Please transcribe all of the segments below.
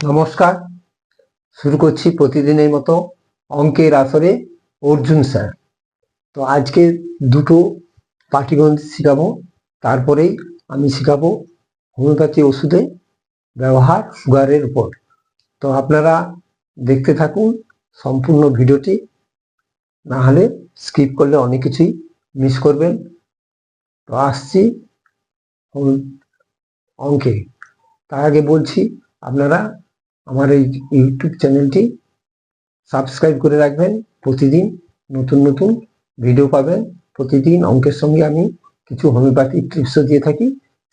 নমস্কার। শুরু করছি প্রতিদিনের মতো অঙ্কের আসরে অর্জুন স্যার। তো আজকে দুটো পাটিগণিত শেখাবো তারপরেই আমি শেখাবো হোমিওপ্যাথি ওষুধে ব্যবহার সুগারের উপর। তো আপনারা দেখতে থাকুন সম্পূর্ণ ভিডিওটি না হলে স্কিপ করলে অনেক কিছুই মিস করবেন। তো আসছি অঙ্কে। তার আগে বলছি, আপনারা আমার এই ইউটিউব চ্যানেলটি সাবস্ক্রাইব করে রাখবেন। প্রতিদিন নতুন নতুন ভিডিও পাবেন। প্রতিদিন অঙ্কের সঙ্গে আমি কিছু হোমিওপ্যাথি টিপসও দিয়ে থাকি।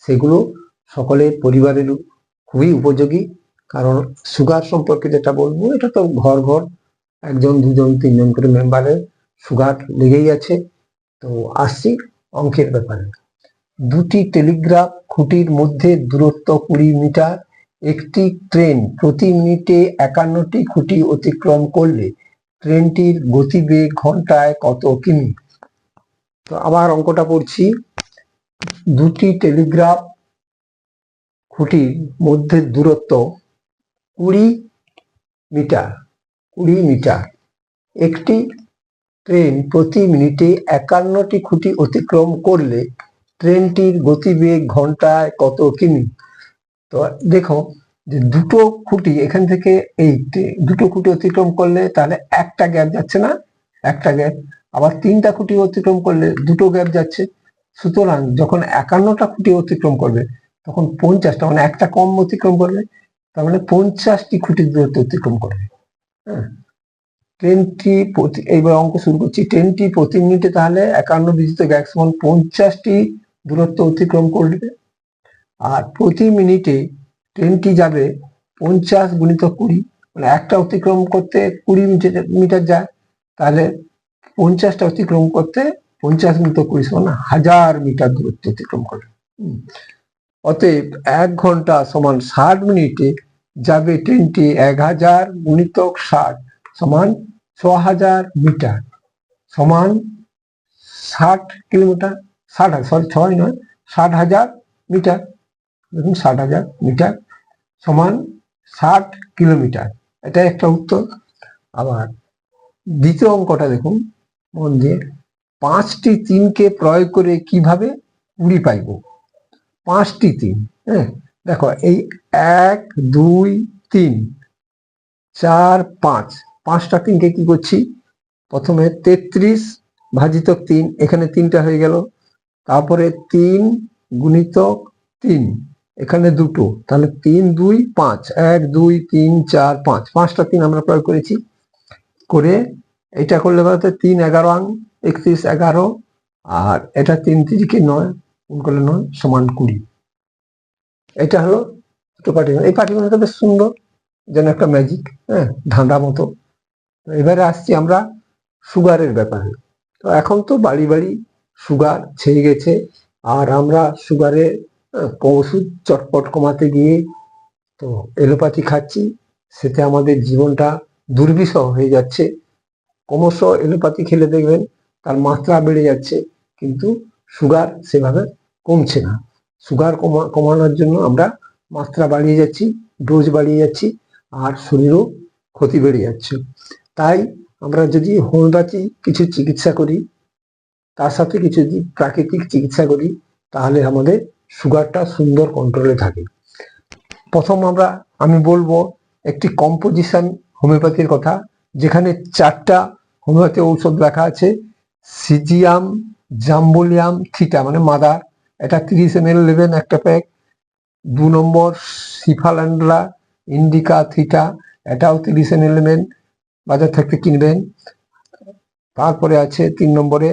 সেগুলো সকলের পরিবারের খুবই উপযোগী। কারণ সুগার সম্পর্কে যেটা বলব, এটা তো ঘর ঘর একজন, দুজন, তিনজন করে মেম্বারের সুগার লেগেই আছে। তো আসছি অঙ্কের ব্যাপারে। দুটি টেলিগ্রাফ খুঁটির মধ্যে দূরত্ব কুড়ি মিটার। একটি ট্রেন প্রতি মিনিটে একান্নটি খুঁটি অতিক্রম করলে ট্রেনটির গতিবেগ ঘন্টায় কত কিমি? তো আবার অঙ্কটা পড়ছি। দুটি টেলিগ্রাফ খুঁটির মধ্যে দূরত্ব কুড়ি মিটার কুড়ি মিটার। একটি ট্রেন প্রতি মিনিটে একান্নটি খুঁটি অতিক্রম করলে ট্রেনটির গতিবেগ ঘন্টায় কত কিমি? তো দেখো যে দুটো খুঁটি এখান থেকে এই দুটো খুঁটি অতিক্রম করলে তাহলে একটা গ্যাপ যাচ্ছে না, একটা গ্যাপ। আবার তিনটা খুঁটি অতিক্রম করলে দুটো গ্যাপ যাচ্ছে। সুতরাং যখন একান্নটা খুঁটি অতিক্রম করবে, তখন পঞ্চাশটা মানে একটা কম অতিক্রম করবে, তার মানে পঞ্চাশটি খুঁটির দূরত্ব অতিক্রম করবে। হ্যাঁ। ট্রেনটি প্রতি, এইবার অঙ্ক শুরু করছি। ট্রেনটি প্রতি মিনিটে তাহলে একান্ন বিজিত গ্যাস সমান পঞ্চাশটি দূরত্ব অতিক্রম করবে। আর প্রতি মিনিটে ট্রেনটি যাবে পঞ্চাশ গুণিত কুড়ি। মানে একটা অতিক্রম করতে কুড়ি মিটার মিটার যায়, তাহলে পঞ্চাশটা অতিক্রম করতে পঞ্চাশ গুণিত কুড়ি সমান হাজার মিটার দূরত্ব অতিক্রম হুম। অতএব এক ঘণ্টা সমান ষাট মিনিটে যাবে ট্রেনটি এক হাজার গুণিতক ষাট সমান ছ হাজার মিটার সমান ষাট কিলোমিটার। ষাট সরি, ছয় নয়, ষাট হাজার মিটার। দেখুন, ষাট হাজার মিটার সমান ষাট কিলোমিটার। এটা একটা উত্তর। আবার দ্বিতীয় অঙ্কটা দেখুন, মন দিয়ে পাঁচটি তিনকে প্রয়োগ করে কীভাবে কুড়ি পাইব? পাঁচটি তিন হ্যাঁ? দেখো, এই এক, দুই, তিন, চার, পাঁচ, পাঁচটা তিনকে কি করছি? প্রথমে তেত্রিশ ভাজিতক তিন, এখানে তিনটা হয়ে গেল। তারপরে তিন গুণিতক তিন। এখানে দুটো, তাহলে তিন, দুই, পাঁচ। এক, দুই, তিন, চার, পাঁচ। পাঁচটা তিন আমরা প্রয়োগ করেছি। করে এটা করলে বলতে তিন এগারো আং, একত্রিশ এগারো, আর এটা তিন তিরিকে নয়, গুণ করলে নয়, সমান কুড়ি। এটা হলো দুটো পাটিগণ এই পাটিগণটা বেশ সুন্দর, যেন একটা ম্যাজিক হ্যাঁ ধাঁধা মতো। এবারে আসছি আমরা সুগারের ব্যাপারে। তো এখন তো বাড়ি বাড়ি সুগার ছেয়ে গেছে, আর আমরা সুগারের ওষুধ চটপট কমাতে গিয়ে তো এলোপ্যাথি খাচ্ছি, সেতে আমাদের জীবনটা দুর্বিষহ হয়ে যাচ্ছে। ক্রমশ এলোপ্যাথি খেলে দেখবেন তার মাত্রা বেড়ে যাচ্ছে, কিন্তু সুগার সেভাবে কমছে না। সুগার কমা, কমানোর জন্য আমরা মাত্রা বাড়িয়ে যাচ্ছি, ডোজ বাড়িয়ে যাচ্ছি, আর শরীরও ক্ষতি বেড়ে যাচ্ছে। তাই আমরা যদি হোমিওপ্যাথি কিছু চিকিৎসা করি, তার সাথে কিছু যদি প্রাকৃতিক চিকিৎসা করি, তাহলে আমাদের সুগারটা সুন্দর কন্ট্রোলে থাকে। প্রথম আমরা, আমি বলব একটি কম্পোজিশন হোমিওপ্যাথির কথা, যেখানে চারটা হোমিওপ্যাথি ঔষধ লেখা আছে, সিজিয়াম, জাম্বুলিয়াম, থিটা মানে মাদার। এটা তিরিশ এম এল নেবেন একটা প্যাক। দু নম্বর সিফাল্যান্ড্রা ইন্ডিকা, থিটা, এটাও তিরিশ এম এল নেবেন। বাজার থেকে কিনবেন। তারপরে আছে তিন নম্বরে